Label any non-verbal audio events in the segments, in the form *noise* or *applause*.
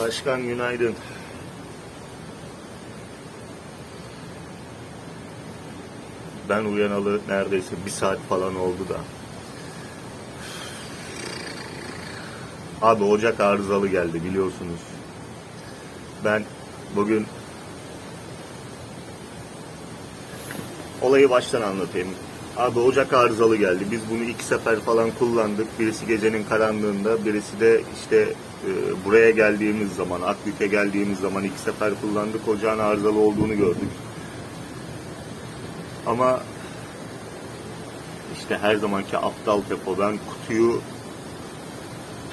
Başkan günaydın. Ben uyanalı neredeyse bir saat falan oldu da. Abi ocak arızalı geldi biliyorsunuz. Ben bugün olayı baştan anlatayım. Abi ocak arızalı geldi. Biz bunu iki sefer falan kullandık. Birisi gecenin karanlığında, birisi de işte e, buraya geldiğimiz zaman, Akbük'e geldiğimiz zaman iki sefer kullandık. Ocağın arızalı olduğunu gördük. Ama işte her zamanki aptal tepo ben kutuyu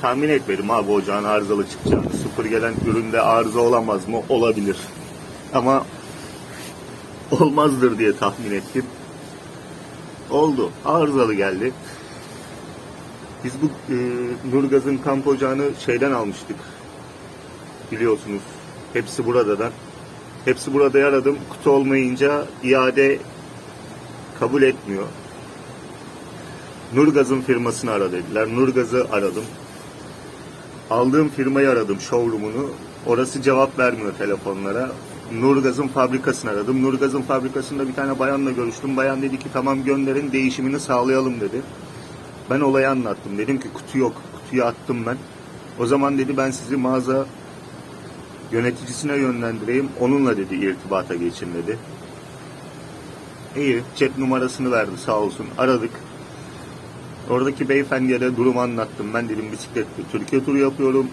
tahmin etmedim abi ocağın arızalı çıkacağını. Sıfır gelen üründe arıza olamaz mı? Olabilir. Ama olmazdır diye tahmin ettim. Oldu. Arızalı geldi. Biz bu e, Nurgaz'ın kamp ocağını şeyden almıştık. Biliyorsunuz. Hepsi buradadan. Hepsi burada yaradım. Kutu olmayınca iade kabul etmiyor. Nurgaz'ın firmasını ara dediler. Nurgaz'ı aradım. Aldığım firmayı aradım, showroom'unu. Orası cevap vermiyor telefonlara. Nurgaz'ın fabrikasını aradım. Nurgaz'ın fabrikasında bir tane bayanla görüştüm. Bayan dedi ki tamam gönderin değişimini sağlayalım dedi. Ben olayı anlattım. Dedim ki kutu yok. Kutuyu attım ben. O zaman dedi ben sizi mağaza yöneticisine yönlendireyim. Onunla dedi irtibata geçin dedi. İyi. Cep numarasını verdi sağ olsun. Aradık. Oradaki beyefendiye de durumu anlattım. Ben dedim bisikletle Türkiye turu yapıyorum.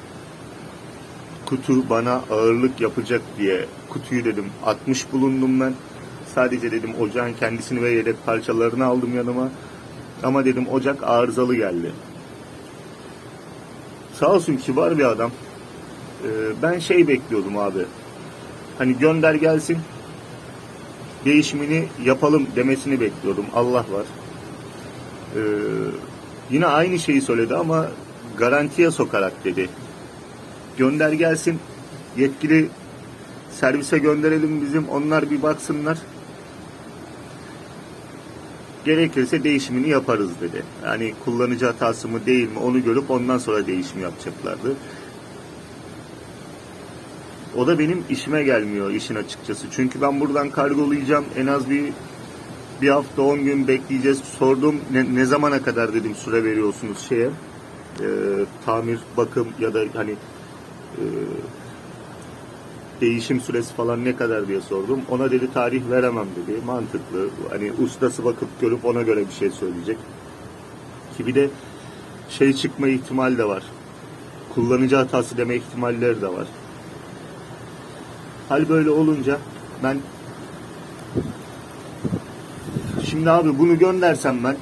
Kutu bana ağırlık yapacak diye kutuyu dedim 60 bulundum ben. Sadece dedim ocağın kendisini ve yedek parçalarını aldım yanıma. Ama dedim ocak arızalı geldi. Sağ olsun kibar bir adam. Ee, ben şey bekliyordum abi. Hani gönder gelsin. Değişimini yapalım demesini bekliyordum. Allah var. Ee, yine aynı şeyi söyledi ama garantiye sokarak dedi. Gönder gelsin. Yetkili servise gönderelim bizim. Onlar bir baksınlar. Gerekirse değişimini yaparız dedi. Yani kullanıcı hatası mı değil mi onu görüp ondan sonra değişim yapacaklardı. O da benim işime gelmiyor işin açıkçası. Çünkü ben buradan kargolayacağım. En az bir bir hafta 10 gün bekleyeceğiz. Sordum ne, ne zamana kadar dedim süre veriyorsunuz şeye. e, tamir, bakım ya da hani e, değişim süresi falan ne kadar diye sordum. Ona dedi tarih veremem dedi. Mantıklı. Hani ustası bakıp görüp ona göre bir şey söyleyecek. Ki bir de şey çıkma ihtimal de var. Kullanıcı hatası deme ihtimalleri de var. Hal böyle olunca ben şimdi abi bunu göndersem ben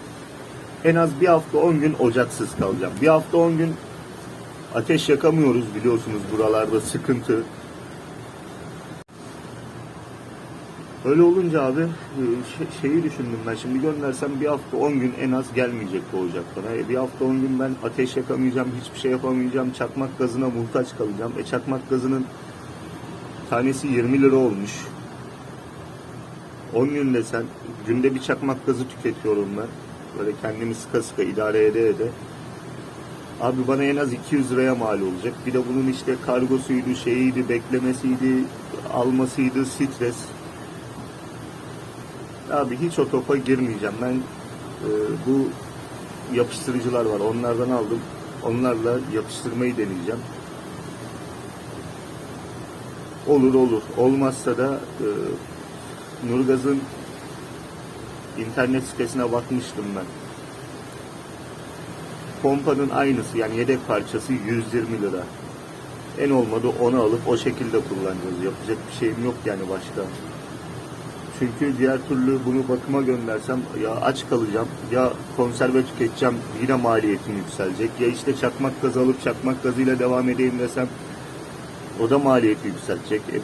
en az bir hafta 10 gün ocaksız kalacağım. Bir hafta 10 gün ateş yakamıyoruz biliyorsunuz buralarda sıkıntı. Öyle olunca abi e, şey- şeyi düşündüm ben şimdi göndersem bir hafta 10 gün en az gelmeyecek bu ocak bana. E, bir hafta 10 gün ben ateş yakamayacağım, hiçbir şey yapamayacağım, çakmak gazına muhtaç kalacağım. E çakmak gazının tanesi 20 lira olmuş. 10 günde sen günde bir çakmak gazı tüketiyorum ben. Böyle kendimi sıka sıka idare ede ede. Abi bana en az 200 liraya mal olacak. Bir de bunun işte kargosuydu, şeyiydi, beklemesiydi, almasıydı, stres. Abi hiç o topa girmeyeceğim. Ben e, bu yapıştırıcılar var. Onlardan aldım. Onlarla yapıştırmayı deneyeceğim. Olur olur. Olmazsa da e, Nurgaz'ın internet sitesine bakmıştım ben. Pompanın aynısı yani yedek parçası 120 lira. En olmadı onu alıp o şekilde kullanacağız. Yapacak bir şeyim yok yani başka. Çünkü diğer türlü bunu bakıma göndersem ya aç kalacağım ya konserve tüketeceğim yine maliyetim yükselecek. Ya işte çakmak gazı alıp çakmak gazıyla devam edeyim desem o da maliyeti yükseltecek. E,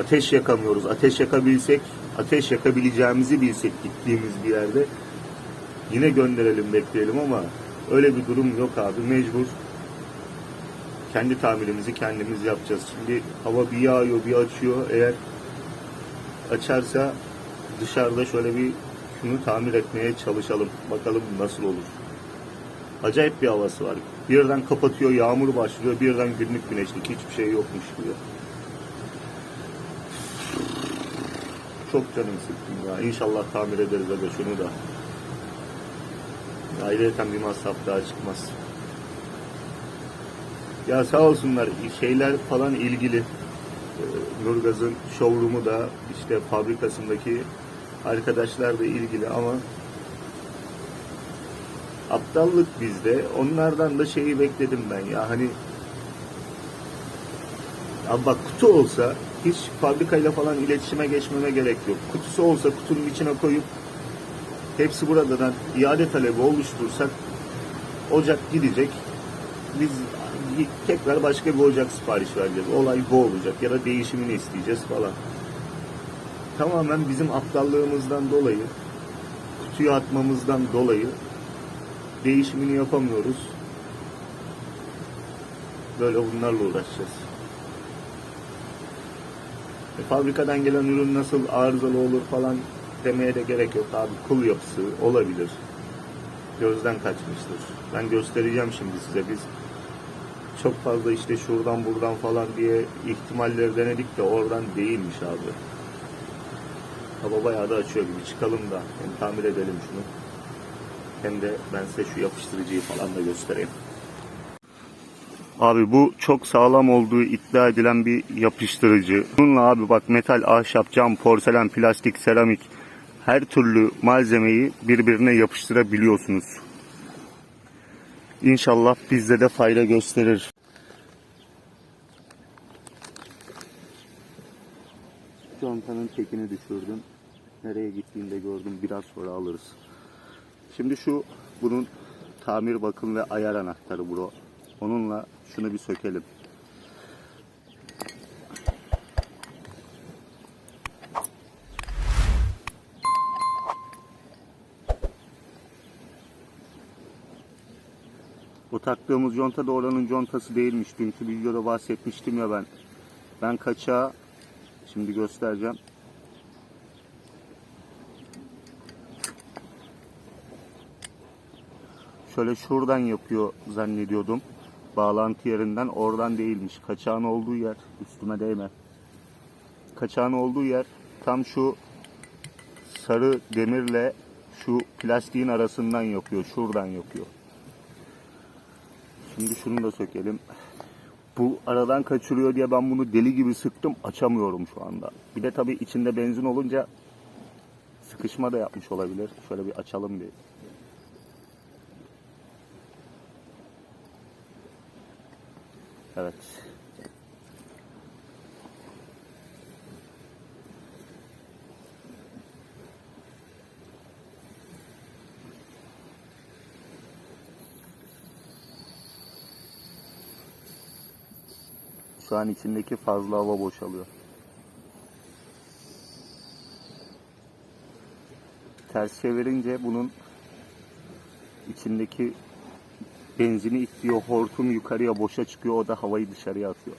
ateş yakamıyoruz. Ateş yakabilsek, ateş yakabileceğimizi bilsek gittiğimiz bir yerde yine gönderelim bekleyelim ama öyle bir durum yok abi. Mecbur kendi tamirimizi kendimiz yapacağız. Şimdi hava bir yağıyor bir açıyor. Eğer açarsa dışarıda şöyle bir şunu tamir etmeye çalışalım. Bakalım nasıl olur. Acayip bir havası var. Birden kapatıyor, yağmur başlıyor, birden günlük güneşlik, hiçbir şey yokmuş gibi. Çok canım sıkkın ya. İnşallah tamir ederiz aga şunu da. Ayrıca bir masraf daha çıkmaz. Ya sağ olsunlar şeyler falan ilgili. Ee, Nurgaz'ın showroom'u da işte fabrikasındaki arkadaşlar da ilgili ama aptallık bizde. Onlardan da şeyi bekledim ben ya hani ya bak kutu olsa hiç fabrikayla falan iletişime geçmeme gerek yok. Kutusu olsa kutunun içine koyup hepsi buradan iade talebi oluştursak ocak gidecek. Biz tekrar başka bir ocak sipariş vereceğiz. Olay bu olacak ya da değişimini isteyeceğiz falan. Tamamen bizim aptallığımızdan dolayı kutuyu atmamızdan dolayı değişimini yapamıyoruz. Böyle bunlarla uğraşacağız. E, fabrikadan gelen ürün nasıl arızalı olur falan demeye de gerek yok abi. Kul yapısı olabilir. Gözden kaçmıştır. Ben göstereceğim şimdi size. Biz çok fazla işte şuradan buradan falan diye ihtimalleri denedik de oradan değilmiş abi. Hava bayağı da açıyor gibi. Çıkalım da hem tamir edelim şunu. Hem de ben size şu yapıştırıcıyı falan da göstereyim. Abi bu çok sağlam olduğu iddia edilen bir yapıştırıcı. Bununla abi bak metal, ahşap, cam, porselen, plastik, seramik her türlü malzemeyi birbirine yapıştırabiliyorsunuz. İnşallah bizde de fayda gösterir. Contanın tekini düşürdüm. Nereye gittiğini de gördüm. Biraz sonra alırız. Şimdi şu bunun tamir bakım ve ayar anahtarı bro. Onunla şunu bir sökelim. Bu taktığımız conta da oranın contası değilmiş. Dünkü videoda bahsetmiştim ya ben. Ben kaçağı şimdi göstereceğim. Şöyle şuradan yapıyor zannediyordum. Bağlantı yerinden oradan değilmiş. Kaçağın olduğu yer üstüme değme. Kaçağın olduğu yer tam şu sarı demirle şu plastiğin arasından yapıyor. Şuradan yapıyor. Şimdi şunu da sökelim. Bu aradan kaçırıyor diye ben bunu deli gibi sıktım. Açamıyorum şu anda. Bir de tabii içinde benzin olunca sıkışma da yapmış olabilir. Şöyle bir açalım bir. Evet. An içindeki fazla hava boşalıyor. Ters çevirince bunun içindeki benzini itliyor, hortum yukarıya boşa çıkıyor, o da havayı dışarıya atıyor.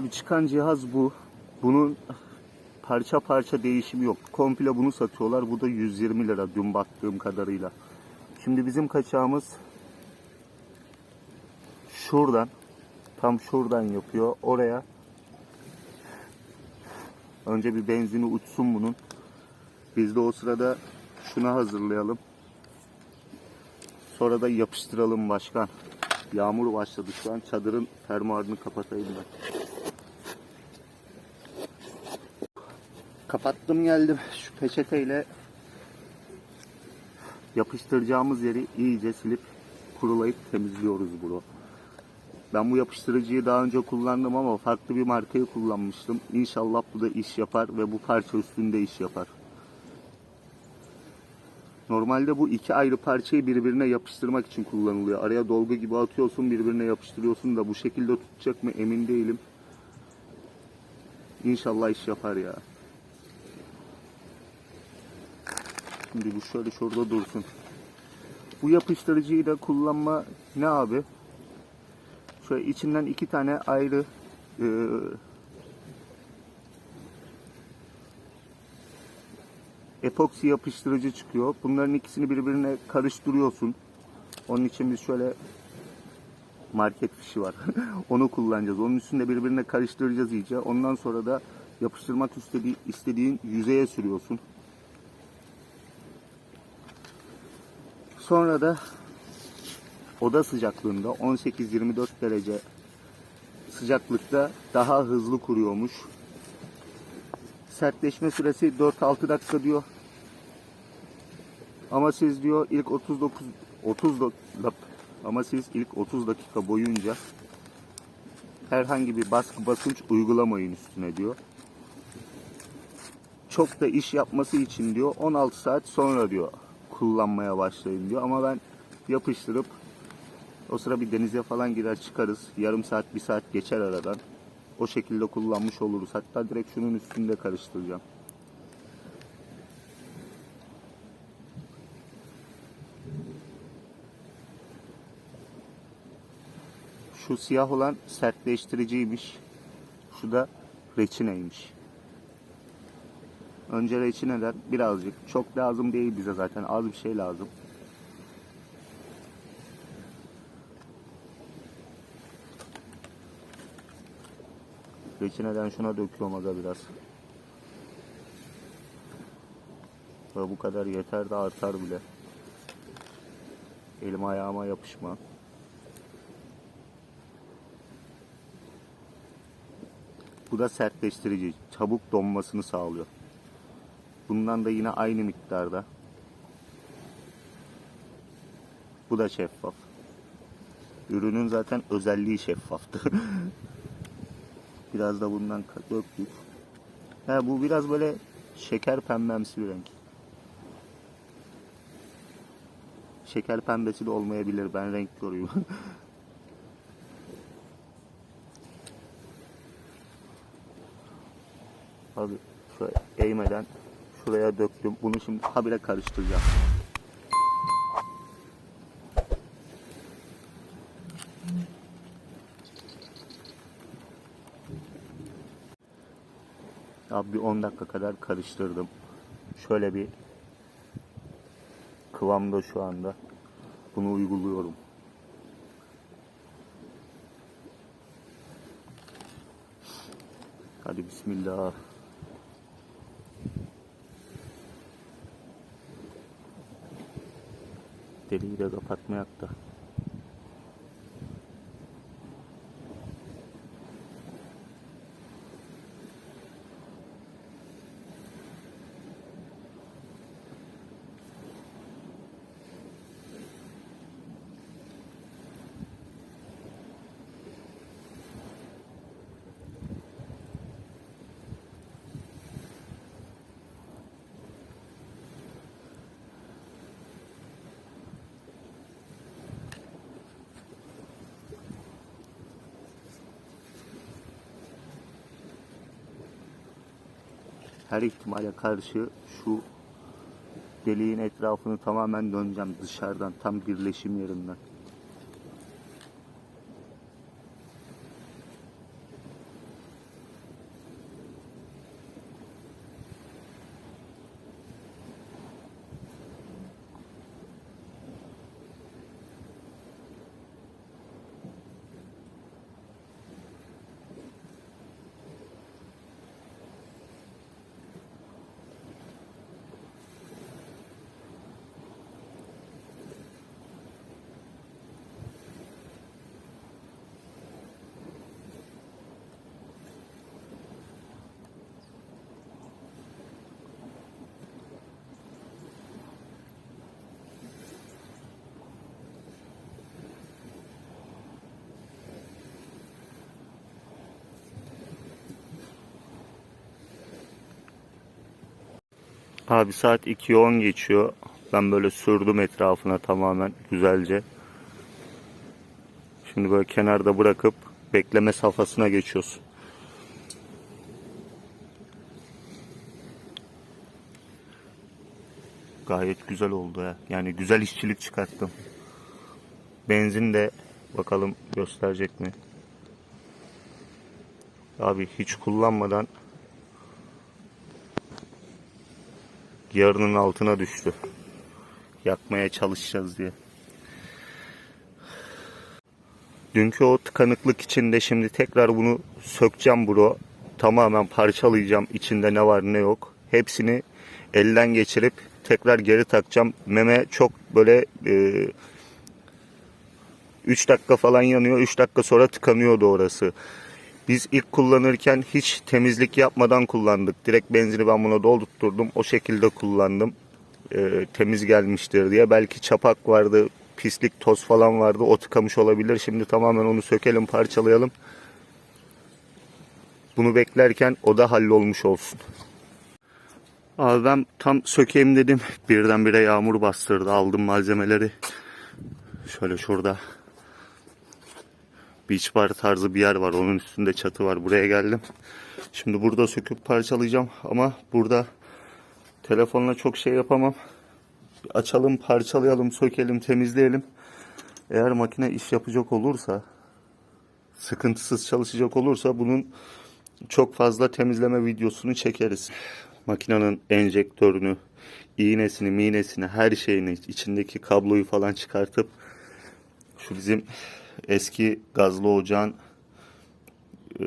Abi çıkan cihaz bu. Bunun parça parça değişimi yok. Komple bunu satıyorlar. Bu da 120 lira dün baktığım kadarıyla. Şimdi bizim kaçağımız şuradan tam şuradan yapıyor. Oraya önce bir benzini uçsun bunun. Biz de o sırada şunu hazırlayalım. Sonra da yapıştıralım başkan. Yağmur başladı şu an. Çadırın fermuarını kapatayım ben. Kapattım geldim. Şu peçeteyle yapıştıracağımız yeri iyice silip kurulayıp temizliyoruz bunu. Ben bu yapıştırıcıyı daha önce kullandım ama farklı bir markayı kullanmıştım. İnşallah bu da iş yapar ve bu parça üstünde iş yapar. Normalde bu iki ayrı parçayı birbirine yapıştırmak için kullanılıyor. Araya dolgu gibi atıyorsun birbirine yapıştırıyorsun da bu şekilde tutacak mı emin değilim. İnşallah iş yapar ya. Şimdi bu şöyle şurada dursun. Bu yapıştırıcıyı da kullanma ne abi? Şöyle içinden iki tane ayrı e, epoksi yapıştırıcı çıkıyor. Bunların ikisini birbirine karıştırıyorsun. Onun için biz şöyle market fişi var. *laughs* Onu kullanacağız. Onun üstünde birbirine karıştıracağız iyice. Ondan sonra da yapıştırmak istediği, istediğin yüzeye sürüyorsun. Sonra da oda sıcaklığında 18-24 derece sıcaklıkta daha hızlı kuruyormuş. Sertleşme süresi 4-6 dakika diyor. Ama siz diyor ilk 39 30 dak- ama siz ilk 30 dakika boyunca herhangi bir baskı basınç uygulamayın üstüne diyor. Çok da iş yapması için diyor 16 saat sonra diyor kullanmaya başlayın diyor. Ama ben yapıştırıp o sıra bir denize falan girer çıkarız. Yarım saat bir saat geçer aradan. O şekilde kullanmış oluruz. Hatta direkt şunun üstünde karıştıracağım. Şu siyah olan sertleştiriciymiş. Şu da reçineymiş. Önce reçineden birazcık. Çok lazım değil bize zaten. Az bir şey lazım. Reçineden şuna döküyorum aga biraz. Ve bu kadar yeter de artar bile. Elim ayağıma yapışma. Bu da sertleştirici. Çabuk donmasını sağlıyor. Bundan da yine aynı miktarda. Bu da şeffaf. Ürünün zaten özelliği şeffaftı. *laughs* biraz da bundan döktük. Ha, bu biraz böyle şeker pembemsi bir renk. Şeker pembesi de olmayabilir. Ben renk görüyorum. *laughs* Abi şöyle eğmeden şuraya döktüm. Bunu şimdi habire karıştıracağım. Abi bir 10 dakika kadar karıştırdım. Şöyle bir kıvamda şu anda. Bunu uyguluyorum. Hadi bismillah. deliyle kapatma yaptı. Her ihtimale karşı şu deliğin etrafını tamamen döneceğim dışarıdan tam birleşim yerinden. Abi saat 2'ye 10 geçiyor. Ben böyle sürdüm etrafına tamamen güzelce. Şimdi böyle kenarda bırakıp bekleme safhasına geçiyoruz. Gayet güzel oldu ya. Yani güzel işçilik çıkarttım. Benzin de bakalım gösterecek mi? Abi hiç kullanmadan yarının altına düştü. Yakmaya çalışacağız diye. Dünkü o tıkanıklık içinde şimdi tekrar bunu sökeceğim bro. Tamamen parçalayacağım içinde ne var ne yok. Hepsini elden geçirip tekrar geri takacağım. Meme çok böyle e, 3 dakika falan yanıyor. 3 dakika sonra tıkanıyordu orası. Biz ilk kullanırken hiç temizlik yapmadan kullandık. Direkt benzini ben buna doldurtturdum. O şekilde kullandım. Ee, temiz gelmiştir diye. Belki çapak vardı, pislik, toz falan vardı. O tıkamış olabilir. Şimdi tamamen onu sökelim, parçalayalım. Bunu beklerken o da hallolmuş olsun. Abi ben tam sökeyim dedim. Birdenbire yağmur bastırdı. Aldım malzemeleri. Şöyle şurada beach bar tarzı bir yer var. Onun üstünde çatı var. Buraya geldim. Şimdi burada söküp parçalayacağım ama burada telefonla çok şey yapamam. Açalım, parçalayalım, sökelim, temizleyelim. Eğer makine iş yapacak olursa, sıkıntısız çalışacak olursa bunun çok fazla temizleme videosunu çekeriz. Makinenin enjektörünü, iğnesini, miğnesini, her şeyini, içindeki kabloyu falan çıkartıp şu bizim eski gazlı ocağın e,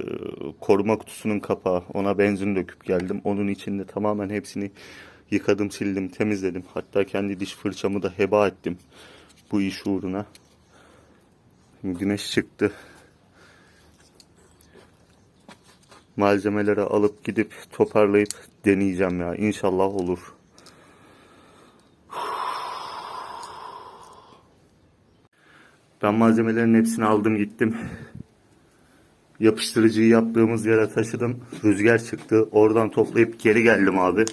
koruma kutusunun kapağı. Ona benzin döküp geldim. Onun içinde tamamen hepsini yıkadım, sildim, temizledim. Hatta kendi diş fırçamı da heba ettim. Bu iş uğruna. Güneş çıktı. Malzemeleri alıp gidip toparlayıp deneyeceğim ya. İnşallah olur. Ben malzemelerin hepsini aldım gittim. Yapıştırıcıyı yaptığımız yere taşıdım. Rüzgar çıktı. Oradan toplayıp geri geldim abi.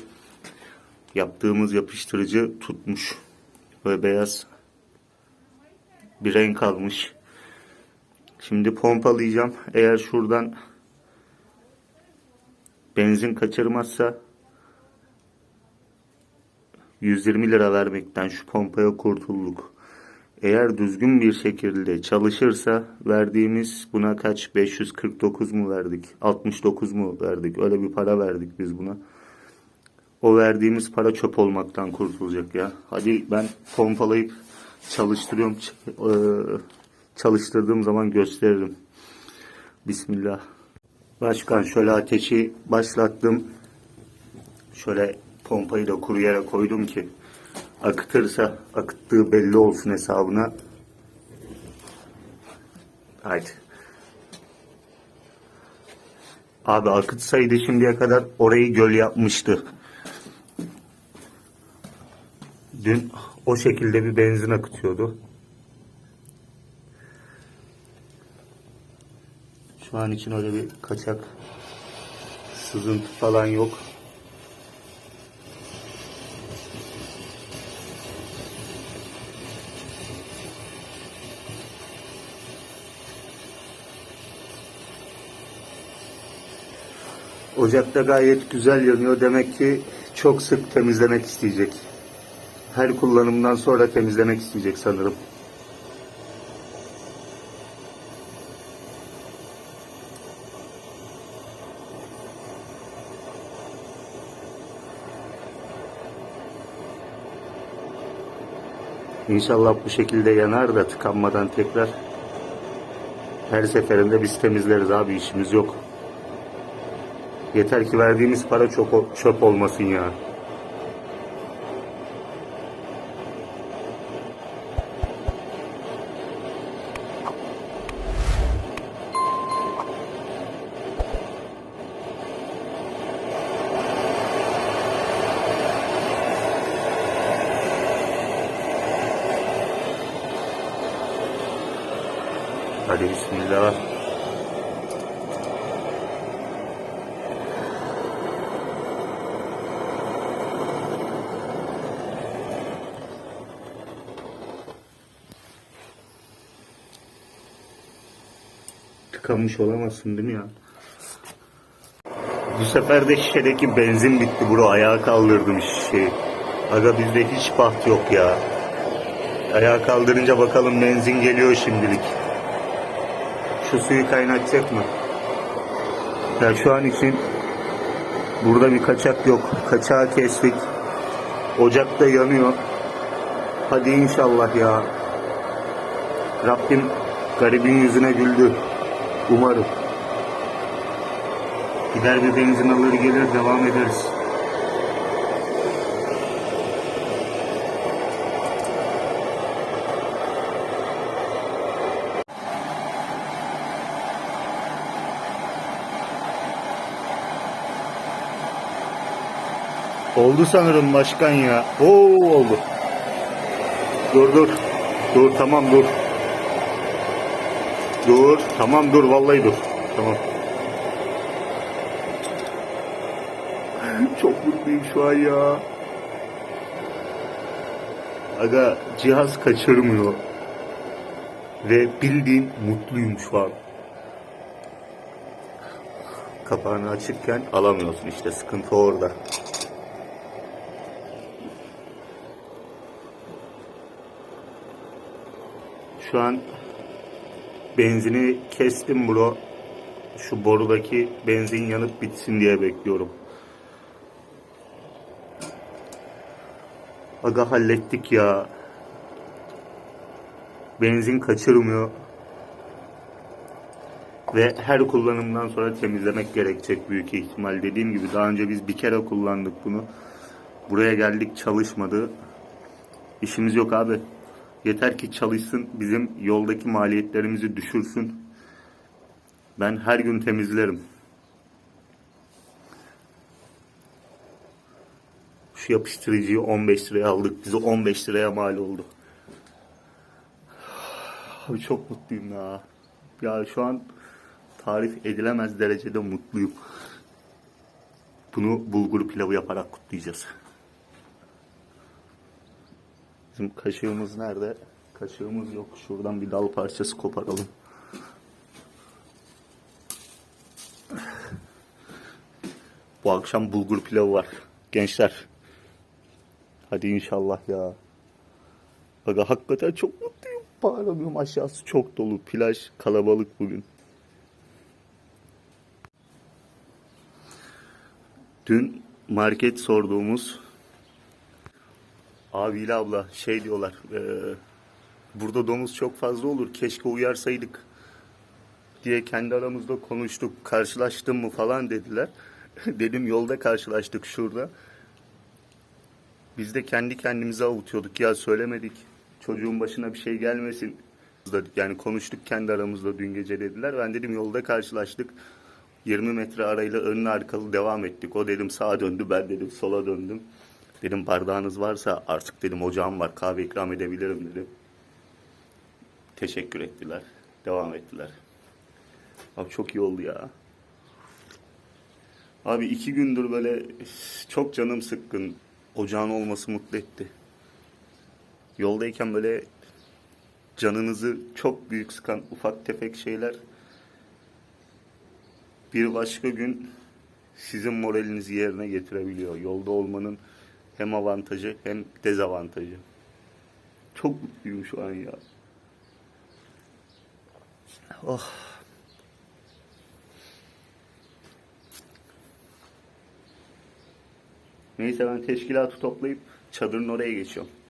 Yaptığımız yapıştırıcı tutmuş. Böyle beyaz bir renk almış. Şimdi pompalayacağım. Eğer şuradan benzin kaçırmazsa 120 lira vermekten şu pompaya kurtulduk. Eğer düzgün bir şekilde çalışırsa verdiğimiz buna kaç 549 mu verdik 69 mu verdik öyle bir para verdik biz buna. O verdiğimiz para çöp olmaktan kurtulacak ya. Hadi ben pompalayıp çalıştırıyorum. Ç- Çalıştırdığım zaman gösteririm. Bismillah. Başkan şöyle ateşi başlattım. Şöyle pompayı da kuru yere koydum ki akıtırsa akıttığı belli olsun hesabına. Haydi. Abi akıtsaydı şimdiye kadar orayı göl yapmıştı. Dün o şekilde bir benzin akıtıyordu. Şu an için öyle bir kaçak sızıntı falan yok. Ocakta gayet güzel yanıyor. Demek ki çok sık temizlemek isteyecek. Her kullanımdan sonra temizlemek isteyecek sanırım. İnşallah bu şekilde yanar da tıkanmadan tekrar her seferinde biz temizleriz abi işimiz yok. Yeter ki verdiğimiz para çok çöp olmasın ya. Hadi bismillah. Tıkanmış olamazsın değil mi ya? Bu sefer de şişedeki benzin bitti bro. Ayağa kaldırdım şişeyi. Aga bizde hiç baht yok ya. Ayağa kaldırınca bakalım benzin geliyor şimdilik. Şu suyu kaynatacak mı? Ya şu an için burada bir kaçak yok. Kaçağı kestik. Ocakta yanıyor. Hadi inşallah ya. Rabbim garibin yüzüne güldü. Umarım. Gider bir benzin alır gelir devam ederiz. Oldu sanırım başkan ya. Oo oldu. Dur dur. Dur tamam dur. Dur tamam dur vallahi dur. Tamam. Çok mutluyum şu an ya. Aga cihaz kaçırmıyor. Ve bildiğin mutluyum şu an. Kapağını açırken alamıyorsun işte sıkıntı orada. Şu an benzini kestim bro. Şu borudaki benzin yanıp bitsin diye bekliyorum. Aga hallettik ya. Benzin kaçırmıyor. Ve her kullanımdan sonra temizlemek gerekecek büyük ihtimal. Dediğim gibi daha önce biz bir kere kullandık bunu. Buraya geldik çalışmadı. İşimiz yok abi. Yeter ki çalışsın, bizim yoldaki maliyetlerimizi düşürsün. Ben her gün temizlerim. Şu yapıştırıcıyı 15 liraya aldık. Bize 15 liraya mal oldu. Abi çok mutluyum ya. Ya şu an tarif edilemez derecede mutluyum. Bunu bulgur pilavı yaparak kutlayacağız. Bizim kaşığımız nerede? Kaşığımız yok. Şuradan bir dal parçası koparalım. Bu akşam bulgur pilavı var. Gençler. Hadi inşallah ya. Aga hakikaten çok mutluyum. Bağıramıyorum aşağısı çok dolu. Plaj kalabalık bugün. Dün market sorduğumuz abiyle abla şey diyorlar. eee, burada domuz çok fazla olur. Keşke uyarsaydık diye kendi aramızda konuştuk. Karşılaştın mı falan dediler. *laughs* Dedim yolda karşılaştık şurada. Biz de kendi kendimize avutuyorduk ya söylemedik. Çocuğun başına bir şey gelmesin. Yani konuştuk kendi aramızda dün gece dediler. Ben dedim yolda karşılaştık. 20 metre arayla önlü arkalı devam ettik. O dedim sağa döndü ben dedim sola döndüm. Dedim bardağınız varsa artık dedim ocağım var kahve ikram edebilirim dedim. Teşekkür ettiler. Devam ettiler. Abi çok iyi oldu ya. Abi iki gündür böyle çok canım sıkkın. Ocağın olması mutlu etti. Yoldayken böyle canınızı çok büyük sıkan ufak tefek şeyler bir başka gün sizin moralinizi yerine getirebiliyor. Yolda olmanın hem avantajı hem dezavantajı. Çok mutluyum şu an ya. Oh. Neyse ben teşkilatı toplayıp çadırın oraya geçiyorum.